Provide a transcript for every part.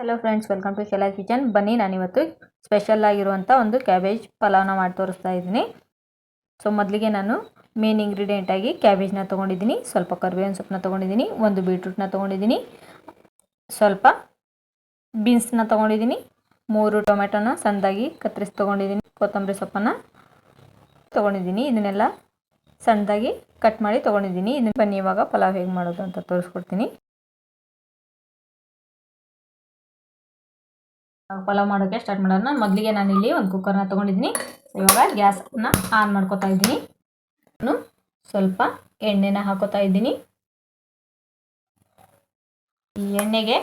Hello friends welcome to ಕೆಲ kitchen ಬನ್ನಿ, ನಾನಿವತ್ತು ಸ್ಪೆಷಲ್ ಆಗಿರುವಂಥ ಒಂದು ಕ್ಯಾಬೇಜ್ ಪಲಾವ್ನ ಮಾಡಿ ತೋರಿಸ್ತಾ ಇದ್ದೀನಿ. ಸೊ ಮೊದಲಿಗೆ ನಾನು ಮೇನ್ ಇಂಗ್ರೀಡಿಯೆಂಟಾಗಿ ಕ್ಯಾಬೇಜ್ನ ತೊಗೊಂಡಿದ್ದೀನಿ. ಸ್ವಲ್ಪ ಕರಿಬೇವಿನ ಸೊಪ್ಪನ್ನ ತೊಗೊಂಡಿದ್ದೀನಿ, ಒಂದು ಬೀಟ್ರೂಟ್ನ ತೊಗೊಂಡಿದ್ದೀನಿ, ಸ್ವಲ್ಪ ಬೀನ್ಸ್ನ ತೊಗೊಂಡಿದ್ದೀನಿ, ಮೂರು ಟೊಮೆಟೊನ ಸಣ್ಣದಾಗಿ ಕತ್ತರಿಸಿ ತೊಗೊಂಡಿದ್ದೀನಿ, ಕೊತ್ತಂಬರಿ ಸೊಪ್ಪನ್ನು ತೊಗೊಂಡಿದ್ದೀನಿ, ಇದನ್ನೆಲ್ಲ ಸಣ್ಣದಾಗಿ ಕಟ್ ಮಾಡಿ ತೊಗೊಂಡಿದ್ದೀನಿ. ಇದನ್ನು ಬನ್ನಿ, ಇವಾಗ ಪಲಾವ್ ಹೇಗೆ ಮಾಡೋದು ಅಂತ ತೋರಿಸ್ಕೊಡ್ತೀನಿ. ಪಲಾವ್ ಮಾಡೋಕ್ಕೆ ಸ್ಟಾರ್ಟ್ ಮಾಡೋಣ. ಮೊದಲಿಗೆ ನಾನು ಇಲ್ಲಿ ಒಂದು ಕುಕ್ಕರ್ನ ತೊಗೊಂಡಿದ್ದೀನಿ. ಇವಾಗ ಗ್ಯಾಸನ್ನ ಆನ್ ಮಾಡ್ಕೋತಾ ಇದ್ದೀನಿ. ನಾನು ಸ್ವಲ್ಪ ಎಣ್ಣೆನ ಹಾಕೋತಾ ಇದ್ದೀನಿ. ಈ ಎಣ್ಣೆಗೆ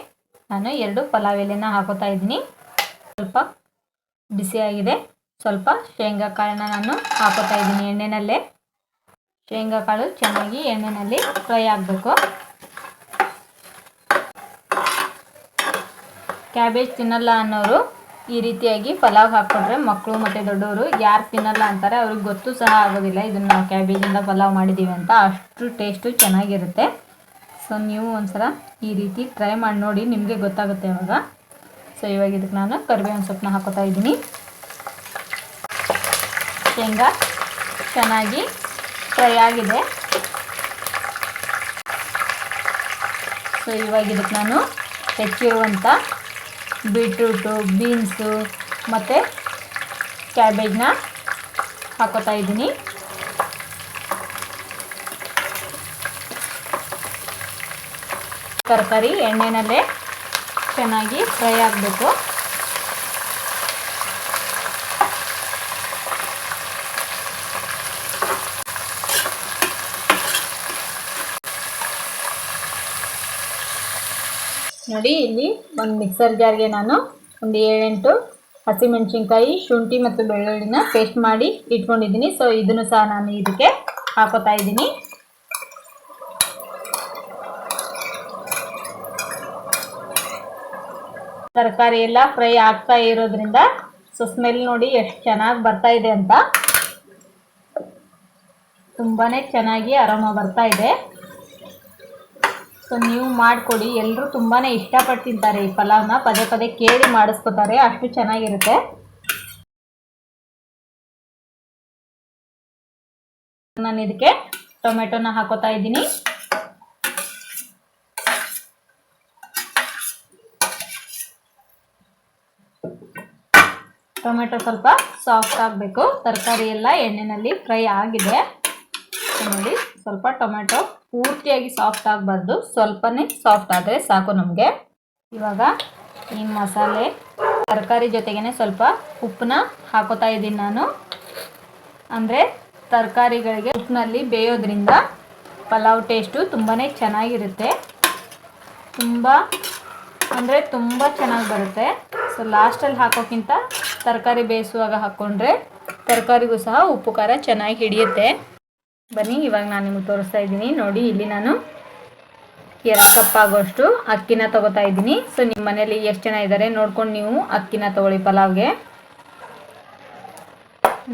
ನಾನು ಎರಡು ಪಲಾವ್ ಎಲೆನ ಹಾಕೋತಾ ಇದ್ದೀನಿ. ಸ್ವಲ್ಪ ಬಿಸಿಯಾಗಿದೆ. ಸ್ವಲ್ಪ ಶೇಂಗಾ ಕಾಳನ್ನ ನಾನು ಹಾಕೋತಾ ಇದ್ದೀನಿ ಎಣ್ಣೆನಲ್ಲೇ. ಶೇಂಗಾ ಕಾಳು ಚೆನ್ನಾಗಿ ಎಣ್ಣೆನಲ್ಲಿ ಫ್ರೈ ಆಗಬೇಕು. ಕ್ಯಾಬೇಜ್ ತಿನ್ನಲ್ಲ ಅನ್ನೋರು ಈ ರೀತಿಯಾಗಿ ಪಲಾವ್ ಹಾಕ್ಕೊಂಡ್ರೆ ಮಕ್ಕಳು ಮತ್ತು ದೊಡ್ಡವರು ಯಾರು ತಿನ್ನಲ್ಲ ಅಂತಾರೆ, ಅವ್ರಿಗೆ ಗೊತ್ತು ಸಹ ಆಗೋದಿಲ್ಲ ಇದನ್ನು ನಾವು ಕ್ಯಾಬೇಜಿಂದ ಪಲಾವ್ ಮಾಡಿದ್ದೀವಿ ಅಂತ. ಅಷ್ಟು ಟೇಸ್ಟು ಚೆನ್ನಾಗಿರುತ್ತೆ. ಸೊ ನೀವು ಒಂದ್ಸಲ ಈ ರೀತಿ ಟ್ರೈ ಮಾಡಿ ನೋಡಿ, ನಿಮಗೆ ಗೊತ್ತಾಗುತ್ತೆ ಅವಾಗ ಸೊ ಇವಾಗ ಇದಕ್ಕೆ ನಾನು ಕರಿಬೇವಿನ ಸೊಪ್ಪನ್ನ ಹಾಕೋತಾ ಇದ್ದೀನಿ. ಶೇಂಗಾ ಚೆನ್ನಾಗಿ ಫ್ರೈ ಆಗಿದೆ. ಸೊ ಇವಾಗ ಇದಕ್ಕೆ ನಾನು ಹೆಚ್ಚಿರುವಂಥ ಬೀಟ್ರೂಟು ಬೀನ್ಸು ಮತ್ತು ಕ್ಯಾಬೇಜ್ನ ಹಾಕೋತಾ ಇದ್ದೀನಿ. ತರಕಾರಿ ಎಣ್ಣೆನಲ್ಲೇ ಚೆನ್ನಾಗಿ ಫ್ರೈ ಆಗಬೇಕು. ನೋಡಿ, ಇಲ್ಲಿ ಒಂದು ಮಿಕ್ಸರ್ ಜಾರ್ಗೆ ನಾನು ಒಂದು ಏಳೆಂಟು ಹಸಿಮೆಣಸಿನ್ಕಾಯಿ ಶುಂಠಿ ಮತ್ತು ಬೆಳ್ಳುಳ್ಳಿನ ಪೇಸ್ಟ್ ಮಾಡಿ ಇಟ್ಕೊಂಡಿದ್ದೀನಿ. ಸೊ ಇದನ್ನು ಸಹ ನಾನು ಇದಕ್ಕೆ ಹಾಕೋತಾ ಇದ್ದೀನಿ. ತರಕಾರಿ ಎಲ್ಲ ಫ್ರೈ ಆಗ್ತಾ ಇರೋದ್ರಿಂದ ಸೊ ಸ್ಮೆಲ್ ನೋಡಿ ಎಷ್ಟು ಚೆನ್ನಾಗಿ ಬರ್ತಾ ಇದೆ ಅಂತ. ತುಂಬಾ ಚೆನ್ನಾಗಿ ಆರಾಮ ಬರ್ತಾ ಇದೆ. ಸೊ ನೀವು ಮಾಡಿಕೊಡಿ. ಎಲ್ಲರೂ ತುಂಬಾ ಇಷ್ಟಪಟ್ಟು ತಿಂತಾರೆ ಈ ಪಲಾವ್ನ. ಪದೇ ಪದೇ ಕೇಳಿ ಮಾಡಿಸ್ಕೋತಾರೆ. ಅಷ್ಟು ಚೆನ್ನಾಗಿರುತ್ತೆ. ನಾನು ಇದಕ್ಕೆ ಟೊಮೆಟೊನ ಹಾಕೋತಾ ಇದ್ದೀನಿ. ಟೊಮೆಟೊ ಸ್ವಲ್ಪ ಸಾಫ್ಟ್ ಆಗಬೇಕು. ತರಕಾರಿ ಎಲ್ಲ ಎಣ್ಣೆಯಲ್ಲಿ ಫ್ರೈ ಆಗಿದೆ. ನೋಡಿ, ಸ್ವಲ್ಪ ಟೊಮೆಟೊ. ಪೂರ್ತಿಯಾಗಿ ಸಾಫ್ಟ್ ಆಗಬಾರ್ದು. ಸ್ವಲ್ಪನೇ ಸಾಫ್ಟ್ ಆದರೆ ಸಾಕು ನಮಗೆ. ಇವಾಗ ಈ ಮಸಾಲೆ ತರಕಾರಿ ಜೊತೆಗೇ ಸ್ವಲ್ಪ ಉಪ್ಪನ್ನ ಹಾಕೋತಾ ಇದ್ದೀನಿ ನಾನು. ಅಂದರೆ ತರಕಾರಿಗಳಿಗೆ ಉಪ್ಪಿನಲ್ಲಿ ಬೇಯೋದ್ರಿಂದ ಪಲಾವ್ ಟೇಸ್ಟು ತುಂಬಾ ಚೆನ್ನಾಗಿರುತ್ತೆ. ತುಂಬ, ಅಂದರೆ ತುಂಬ ಚೆನ್ನಾಗಿ ಬರುತ್ತೆ. ಸೊ ಲಾಸ್ಟಲ್ಲಿ ಹಾಕೋಕ್ಕಿಂತ ತರಕಾರಿ ಬೇಯಿಸುವಾಗ ಹಾಕ್ಕೊಂಡ್ರೆ ತರಕಾರಿಗೂ ಸಹ ಉಪ್ಪು ಖಾರ ಚೆನ್ನಾಗಿ ಹಿಡಿಯುತ್ತೆ. ಬನ್ನಿ ಇವಾಗ ನಾನು ನಿಮಗೆ ತೋರಿಸ್ತಾ ಇದ್ದೀನಿ. ನೋಡಿ ಇಲ್ಲಿ ನಾನು ಎರಡು ಕಪ್ ಆಗೋಷ್ಟು ಅಕ್ಕಿನ ತಗೋತಾ ಇದ್ದೀನಿ. ಸೊ ನಿಮ್ಮ ಮನೇಲಿ ಎಷ್ಟು ಜನ ಇದ್ದಾರೆ ನೋಡ್ಕೊಂಡು ನೀವು ಅಕ್ಕಿನ ತಗೊಳ್ಳಿ ಪಲಾವ್ಗೆ.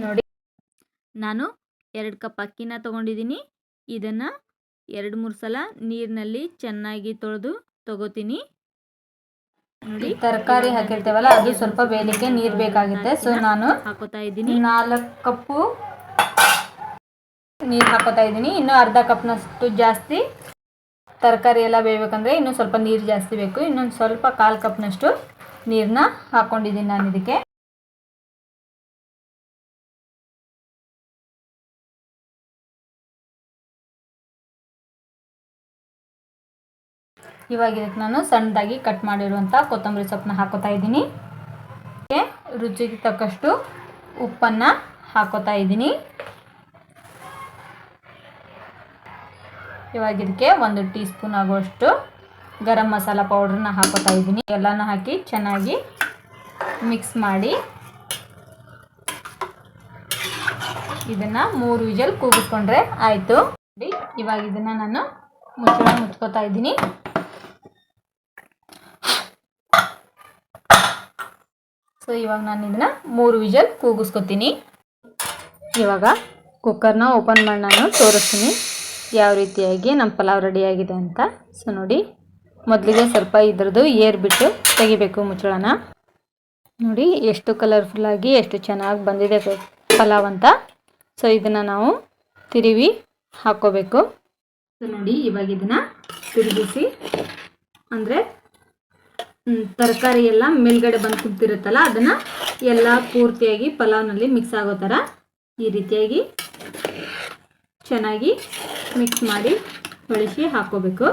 ನೋಡಿ ನಾನು ಎರಡು ಕಪ್ ಅಕ್ಕಿನ ತಗೊಂಡಿದ್ದೀನಿ. ಇದನ್ನು ಎರಡು ಮೂರು ಸಲ ನೀರಿನಲ್ಲಿ ಚೆನ್ನಾಗಿ ತೊಳೆದು ತಗೋತೀನಿ. ನೋಡಿ ತರಕಾರಿ ಹಾಕಿರ್ತೇವಲ್ಲ ಅದು ಸ್ವಲ್ಪ ಬೇಯಲಿಕ್ಕೆ ನೀರು ಬೇಕಾಗುತ್ತೆ. ಸೊ ನಾನು ಹಾಕೋತಾ ಇದ್ದೀನಿ. ನಾಲ್ಕು ಕಪ್ಪು ನೀರು ಹಾಕೋತಾ ಇದ್ದೀನಿ. ಇನ್ನೂ ಅರ್ಧ ಕಪ್ನಷ್ಟು ಜಾಸ್ತಿ ತರಕಾರಿ ಎಲ್ಲ ಬೇಯಬೇಕಂದ್ರೆ ಇನ್ನೂ ಸ್ವಲ್ಪ ನೀರು ಜಾಸ್ತಿ ಬೇಕು. ಇನ್ನೊಂದು ಸ್ವಲ್ಪ ಕಾಲು ಕಪ್ನಷ್ಟು ನೀರನ್ನ ಹಾಕ್ಕೊಂಡಿದ್ದೀನಿ ನಾನು ಇದಕ್ಕೆ. ಇವಾಗ ಇದಕ್ಕೆ ನಾನು ಸಣ್ಣದಾಗಿ ಕಟ್ ಮಾಡಿರುವಂಥ ಕೊತ್ತಂಬರಿ ಸೊಪ್ಪನ್ನ ಹಾಕೋತಾ ಇದ್ದೀನಿ. ರುಚಿಗೆ ತಕ್ಕಷ್ಟು ಉಪ್ಪನ್ನು ಹಾಕೋತಾ ಇದ್ದೀನಿ. ಇವಾಗ ಇದಕ್ಕೆ ಒಂದು ಟೀ ಸ್ಪೂನ್ ಆಗುವಷ್ಟು ಗರಂ ಮಸಾಲ ಪೌಡ್ರನ್ನ ಹಾಕೋತಾ ಇದ್ದೀನಿ. ಎಲ್ಲನೂ ಹಾಕಿ ಚೆನ್ನಾಗಿ ಮಿಕ್ಸ್ ಮಾಡಿ ಇದನ್ನು ಮೂರು ವಿಜಲ್ ಕೂಗಿಸ್ಕೊಂಡ್ರೆ ಆಯಿತು. ಇವಾಗ ಇದನ್ನು ನಾನು ಮುಚ್ಚಳ ಮುಚ್ಕೋತಾ ಇದ್ದೀನಿ. ಸೊ ಇವಾಗ ನಾನು ಇದನ್ನು ಮೂರು ವಿಜಲ್ ಕೂಗಿಸ್ಕೊತೀನಿ. ಇವಾಗ ಕುಕ್ಕರ್ನ ಓಪನ್ ಮಾಡಿ ನಾನು ತೋರಿಸ್ತೀನಿ. ಯಾವ ರೀತಿಯಾಗಿ ನಮ್ಮ ಪಲಾವ್ ರೆಡಿಯಾಗಿದೆ ಅಂತ. ಸೊ ನೋಡಿ, ಮೊದಲಿಗೆ ಸ್ವಲ್ಪ ಇದ್ರದ್ದು ಏರ್ ಬಿಟ್ಟು ತೆಗಿಬೇಕು ಮುಚ್ಚಳನ. ನೋಡಿ, ಎಷ್ಟು ಕಲರ್ಫುಲ್ಲಾಗಿ ಎಷ್ಟು ಚೆನ್ನಾಗಿ ಬಂದಿದೆ ಪಲಾವ್ ಅಂತ. ಸೊ ಇದನ್ನು ನಾವು ತಿರುವಿ ಹಾಕ್ಕೋಬೇಕು. ಸೊ ನೋಡಿ, ಇವಾಗ ಇದನ್ನು ತಿರುಗಿಸಿ, ಅಂದರೆ ತರಕಾರಿ ಎಲ್ಲ ಮೇಲ್ಗಡೆ ಬಂದು ಕುಡ್ತಿರುತ್ತಲ್ಲ ಅದನ್ನು ಎಲ್ಲ ಪೂರ್ತಿಯಾಗಿ ಪಲಾವ್ನಲ್ಲಿ ಮಿಕ್ಸ್ ಆಗೋ ಥರ ಈ ರೀತಿಯಾಗಿ ಚೆನ್ನಾಗಿ ಮಿಕ್ಸ್ ಮಾಡಿ ಬಳಸಿ ಹಾಕೋಬೇಕು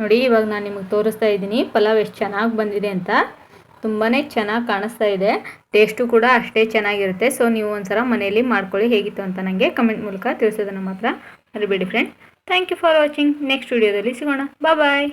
ನೋಡಿ, ಇವಾಗ ನಾನು ನಿಮಗೆ ತೋರಿಸ್ತಾ ಇದ್ದೀನಿ. ಪಲಾವ್ ಎಷ್ಟು ಚೆನ್ನಾಗಿ ಬಂದಿದೆ ಅಂತ. ತುಂಬಾ ಚೆನ್ನಾಗಿ ಕಾಣಿಸ್ತಾ ಇದೆ. ಟೇಸ್ಟು ಕೂಡ ಅಷ್ಟೇ ಚೆನ್ನಾಗಿರುತ್ತೆ. ಸೊ ನೀವು ಒಂದ್ಸಲ ಮನೆಯಲ್ಲಿ ಮಾಡ್ಕೊಳ್ಳಿ ಹೇಗಿತ್ತು ಅಂತ ನನಗೆ ಕಮೆಂಟ್ ಮೂಲಕ ತಿಳಿಸೋದನ್ನು ಮಾತ್ರ ಮರಿಬೇಡಿ friend thank you for watching next ವಿಡಿಯೋದಲ್ಲಿ ಸಿಗೋಣ. ಬಾಯ್